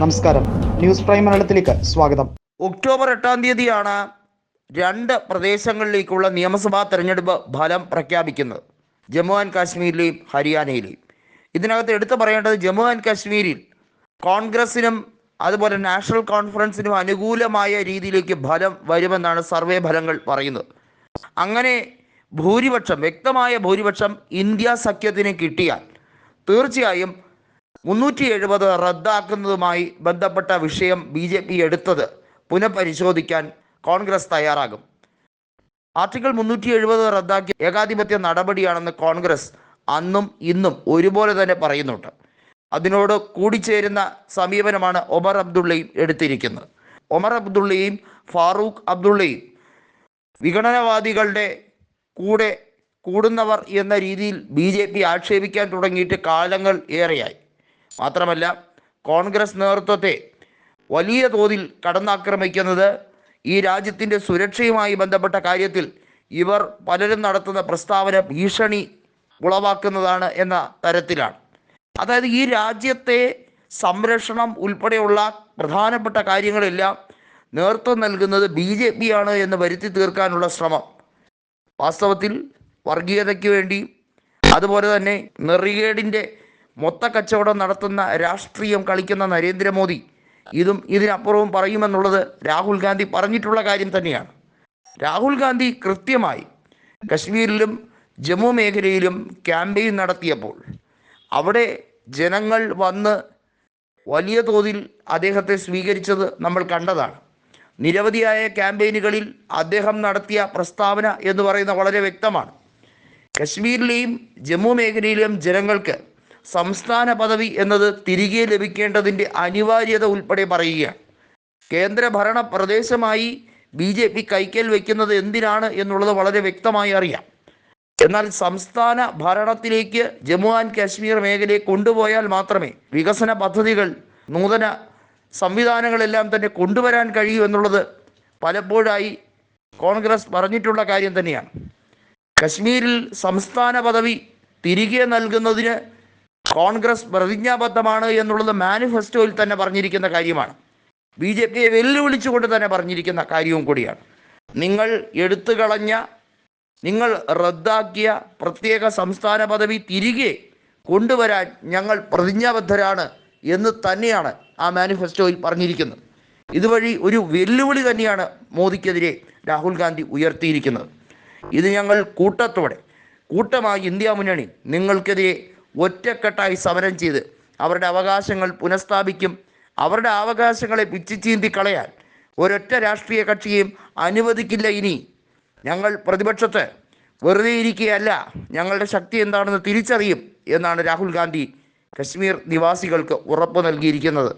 നമസ്കാരം. News prime മലയാളത്തിലേക്ക് സ്വാഗതം. ഒക്ടോബർ എട്ടാം തീയതിയാണ് രണ്ട് പ്രദേശങ്ങളിലേക്കുള്ള നിയമസഭാ തെരഞ്ഞെടുപ്പ് ഫലം പ്രഖ്യാപിക്കുന്നത്. ജമ്മു ആൻഡ് കാശ്മീരിലെയും ഹരിയാനയിലെയും. ഇതിനകത്ത് എടുത്തു പറയേണ്ടത് ജമ്മു ആൻഡ് കാശ്മീരിൽ കോൺഗ്രസിനും അതുപോലെ നാഷണൽ കോൺഫറൻസിനും അനുകൂലമായ രീതിയിലേക്ക് ഫലം വരുമെന്നാണ് സർവേ ഫലങ്ങൾ പറയുന്നത്. അങ്ങനെ ഭൂരിപക്ഷം വ്യക്തമായ ഭൂരിപക്ഷം ഇന്ത്യ സഖ്യത്തിന് കിട്ടിയാൽ തീർച്ചയായും മുന്നൂറ്റി എഴുപത് റദ്ദാക്കുന്നതുമായി ബന്ധപ്പെട്ട വിഷയം ബി ജെ പി എടുത്തത് പുനഃപരിശോധിക്കാൻ കോൺഗ്രസ് തയ്യാറാകും. ആർട്ടിക്കിൾ മുന്നൂറ്റി എഴുപത് റദ്ദാക്കിയ ഏകാധിപത്യ നടപടിയാണെന്ന് കോൺഗ്രസ് അന്നും ഇന്നും ഒരുപോലെ തന്നെ പറയുന്നുണ്ട്. അതിനോട് കൂടിച്ചേരുന്ന സമീപനമാണ് ഒമർ അബ്ദുള്ളയും എടുത്തിരിക്കുന്നത്. ഒമർ അബ്ദുള്ളയും ഫാറൂഖ് അബ്ദുള്ളയും വിഘടനവാദികളുടെ കൂടെ കൂടുന്നവർ എന്ന രീതിയിൽ ബി ആക്ഷേപിക്കാൻ തുടങ്ങിയിട്ട് കാലങ്ങൾ ഏറെയായി. മാത്രമല്ല കോൺഗ്രസ് നേതൃത്വത്തെ വലിയ തോതിൽ കടന്നാക്രമിക്കുന്നത് ഈ രാജ്യത്തിന്റെ സുരക്ഷയുമായി ബന്ധപ്പെട്ട കാര്യത്തിൽ ഇവർ പലരും നടത്തുന്ന പ്രസ്താവന ഭീഷണി ഉളവാക്കുന്നതാണ് എന്ന തരത്തിലാണ്. അതായത് ഈ രാജ്യത്തെ സംരക്ഷണം ഉൾപ്പെടെയുള്ള പ്രധാനപ്പെട്ട കാര്യങ്ങളെല്ലാം നേതൃത്വം നൽകുന്നത് ബി ജെ പി ആണ് എന്ന് വരുത്തി തീർക്കാനുള്ള ശ്രമം. വാസ്തവത്തിൽ വർഗീയതയ്ക്ക് വേണ്ടി അതുപോലെ തന്നെ നെറികേടിന്റെ മൊത്ത കച്ചവടം നടത്തുന്ന രാഷ്ട്രീയം കളിക്കുന്ന നരേന്ദ്രമോദി. ഇതും ഇതിനപ്പുറവും പറയുമെന്നുള്ളത് രാഹുൽ ഗാന്ധി പറഞ്ഞിട്ടുള്ള കാര്യം തന്നെയാണ്. രാഹുൽ ഗാന്ധി കൃത്യമായി കശ്മീരിലും ജമ്മു മേഖലയിലും ക്യാമ്പയിൻ നടത്തിയപ്പോൾ അവിടെ ജനങ്ങൾ വന്ന് വലിയ തോതിൽ അദ്ദേഹത്തെ സ്വീകരിച്ചത് നമ്മൾ കണ്ടതാണ്. നിരവധിയായ ക്യാമ്പയിനുകളിൽ അദ്ദേഹം നടത്തിയ പ്രസ്താവന എന്ന് പറയുന്ന വളരെ വ്യക്തമാണ്. കശ്മീരിലെയും ജമ്മു മേഖലയിലെയും ജനങ്ങൾക്ക് സംസ്ഥാന പദവി എന്നത് തിരികെ ലഭിക്കേണ്ടതിന്റെ അനിവാര്യത ഉൾപ്പെടെ പറയുകയാണ്. കേന്ദ്രഭരണ പ്രദേശമായി ബി ജെ പി കൈക്കൽ വയ്ക്കുന്നത് എന്തിനാണ് എന്നുള്ളത് വളരെ വ്യക്തമായി അറിയാം. എന്നാൽ സംസ്ഥാന ഭരണത്തിലേക്ക് ജമ്മു ആൻഡ് കാശ്മീർ മേഖലയെ കൊണ്ടുപോയാൽ മാത്രമേ വികസന പദ്ധതികൾ നൂതന സംവിധാനങ്ങളെല്ലാം തന്നെ കൊണ്ടുവരാൻ കഴിയൂ എന്നുള്ളത് പലപ്പോഴായി കോൺഗ്രസ് പറഞ്ഞിട്ടുള്ള കാര്യം തന്നെയാണ്. കശ്മീരിൽ സംസ്ഥാന പദവി തിരികെ നൽകുന്നതിന് കോൺഗ്രസ് പ്രതിജ്ഞാബദ്ധമാണ് എന്നുള്ളത് മാനിഫെസ്റ്റോയിൽ തന്നെ പറഞ്ഞിരിക്കുന്ന കാര്യമാണ്. ബി ജെ പിയെ വെല്ലുവിളിച്ചുകൊണ്ട് തന്നെ പറഞ്ഞിരിക്കുന്ന കാര്യവും കൂടിയാണ്. നിങ്ങൾ എടുത്തു കളഞ്ഞ നിങ്ങൾ റദ്ദാക്കിയ പ്രത്യേക സംസ്ഥാന പദവി തിരികെ കൊണ്ടുവരാൻ ഞങ്ങൾ പ്രതിജ്ഞാബദ്ധരാണ് എന്ന് തന്നെയാണ് ആ മാനിഫെസ്റ്റോയിൽ പറഞ്ഞിരിക്കുന്നത്. ഇതുവഴി ഒരു വെല്ലുവിളി തന്നെയാണ് മോദിക്കെതിരെ രാഹുൽ ഗാന്ധി ഉയർത്തിയിരിക്കുന്നത്. ഇത് ഞങ്ങൾ കൂട്ടത്തോടെ കൂട്ടമായി ഇന്ത്യ മുന്നണി നിങ്ങൾക്കെതിരെ ഒറ്റക്കെട്ടായി സമരം ചെയ്ത് അവരുടെ അവകാശങ്ങൾ പുനഃസ്ഥാപിക്കും. അവരുടെ അവകാശങ്ങളെ പിച്ചിച്ചീന്തി കളയാൻ ഒരൊറ്റ രാഷ്ട്രീയ കക്ഷിയും അനുവദിക്കില്ല ഇനി. ഞങ്ങൾ പ്രതിപക്ഷത്ത് വെറുതെ ഇരിക്കുകയല്ല. ഞങ്ങളുടെ ശക്തി എന്താണെന്ന് തിരിച്ചറിയും എന്നാണ് രാഹുൽ ഗാന്ധി കശ്മീർ നിവാസികൾക്ക് ഉറപ്പ് നൽകിയിരിക്കുന്നത്.